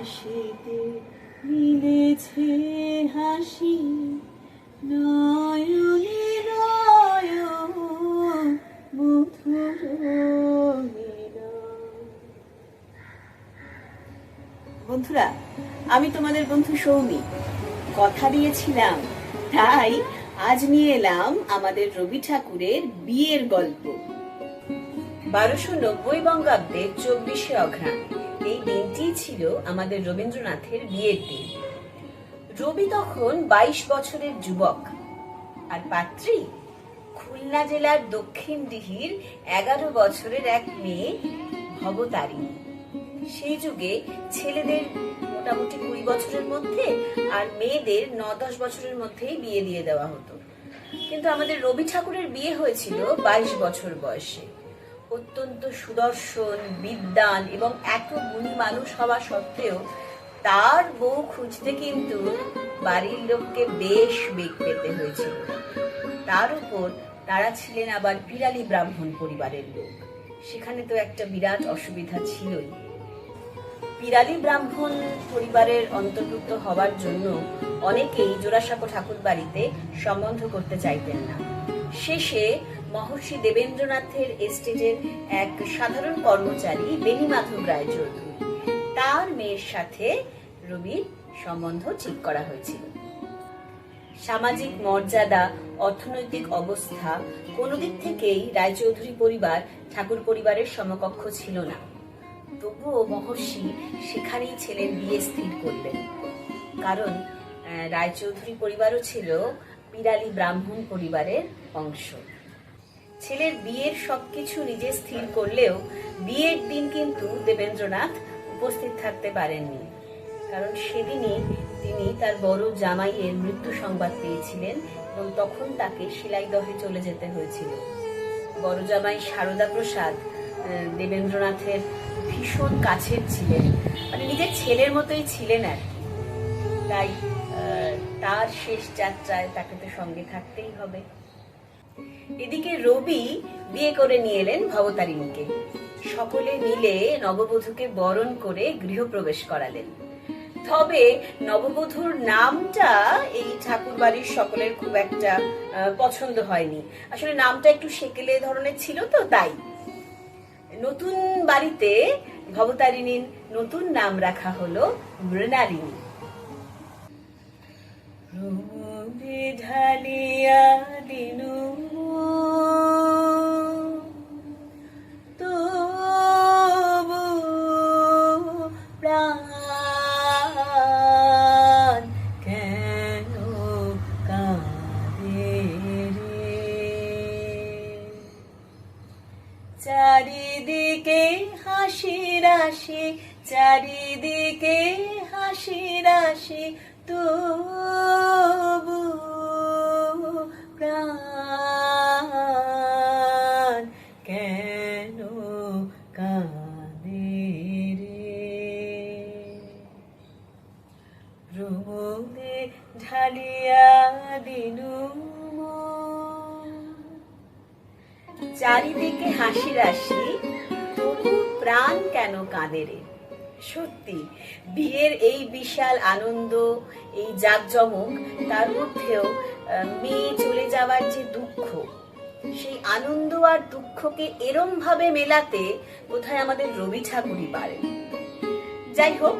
হাসিতে মিলেছে হাসি, নয়নে মধুর বন্ধুরা, আমি তোমাদের বন্ধু সৌমি। কথা দিয়েছিলাম, তাই আজ নিয়ে এলাম আমাদের রবি ঠাকুরের বিয়ের গল্প। বারোশো নব্বই বঙ্গাব্দে চব্বিশে অঘ্রাণ। এই দিনটি ছিল আমাদের রবীন্দ্রনাথের বিয়ের দিন। রবি তখন বাইশ বছরের যুবক আর পাত্রী খুলনা জেলার দক্ষিণ দিহির এগারো বছরের এক মেয়ে ভবতারিণী। সেই যুগে ছেলেদের মোটামুটি কুড়ি বছরের মধ্যে আর মেয়েদের ন দশ বছরের মধ্যেই বিয়ে দিয়ে দেওয়া হতো। কিন্তু আমাদের রবি ঠাকুরের বিয়ে হয়েছিল বাইশ বছর বয়সে। অত্যন্ত সুদর্শন, বিদ্বান এবং এত গুণী মানুষ হওয়া সত্ত্বেও তার বউ খুঁজতে কিন্তু বাড়ির লোককে বেশ বেগ পেতে হয়েছিল। তার উপর তারা ছিলেন আবার বিড়ালি ব্রাহ্মণ পরিবারের লোক। সেখানে তো একটা বিরাট অসুবিধা ছিলই। পিরালি ব্রাহ্মণ পরিবারের অন্তর্ভুক্ত হওয়ার জন্য অনেকেই জোড়াসাঁকো ঠাকুর বাড়িতে সম্বন্ধ করতে চাইতেন না। শেষে মহর্ষি দেবেন্দ্রনাথের এস্টেটের এক সাধারণ কর্মচারী বেণীমাধব রায়চৌধুরী। তার মেয়ের সাথে রবির সম্বন্ধ ঠিক করা হয়েছিল। সামাজিক মর্যাদা, অর্থনৈতিক অবস্থা কোনো দিক থেকেই রায়চৌধুরী পরিবার, ঠাকুর পরিবারের সমকক্ষ ছিল না। তবুও মহর্ষি সেখানেই ছেলের বিয়ে স্থির করলেন। কারণ রায়চৌধুরী পরিবারও ছিল পিরালি ব্রাহ্মণ পরিবারের অংশ। ছেলের বিয়ের সবকিছু নিজে স্থির করলেও বিয়ের দিন কিন্তু দেবেন্দ্রনাথ উপস্থিত থাকতে পারেননি। কারণ সেদিনই তিনি তার বড় জামাইয়ের মৃত্যু সংবাদ পেয়েছিলেন এবং তখন তাকে শিলাইদহে চলে যেতে হয়েছিল। বড় জামাই সারদা প্রসাদ দেবেন্দ্রনাথের ভীষণ কাছের ছিলেন। মানে নিজের ছেলের মতোই ছিলেন আর তাই তার শেষ যাত্রায় তাকে তো সঙ্গে থাকতেই হবে। এদিকে রবি বিয়ে করে নিয়ে এলেন ভবতারিণীকে। সকলে মিলে নববধূকে বরণ করে গৃহপ্রবেশ করালেন। তবে নববধূর নামটা এই ঠাকুর বাড়ির সকলের খুব একটা পছন্দ হয়নি। আসলে নামটা একটু সেকেলে ধরনের ছিল তো, তাই। নতুন বাড়িতে ভবতারিণীর নতুন নাম রাখা হলো মৃণালিনী। ঢালিয়া দিনু চারিদিকে হাসি রাশি চারিদিকে হাসি রাশি তবু চারিদিকে হাসি রাশি তবু প্রাণ কেন কাঁদে রে? সত্যি, বিয়ের এই বিশাল আনন্দ, এই জাঁকজমক, তার মধ্যেও মেয়ে চলে যাওয়ার যে দুঃখ, সেই আনন্দ আর দুঃখকে এরম ভাবে মেলাতে কোথায় আমাদের রবি ঠাকুরই পারেন। যাই হোক,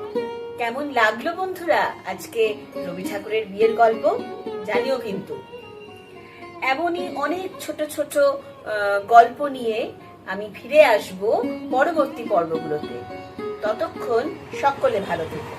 কেমন লাগল বন্ধুরা আজকে রবি ঠাকুরের বিয়ের গল্প? জানিও কিন্তু। এমনই অনেক ছোট ছোট গল্প নিয়ে আমি ফিরে আসব পরবর্তী পর্বগুলোতে। ততক্ষণ সকলে ভালো থেকো।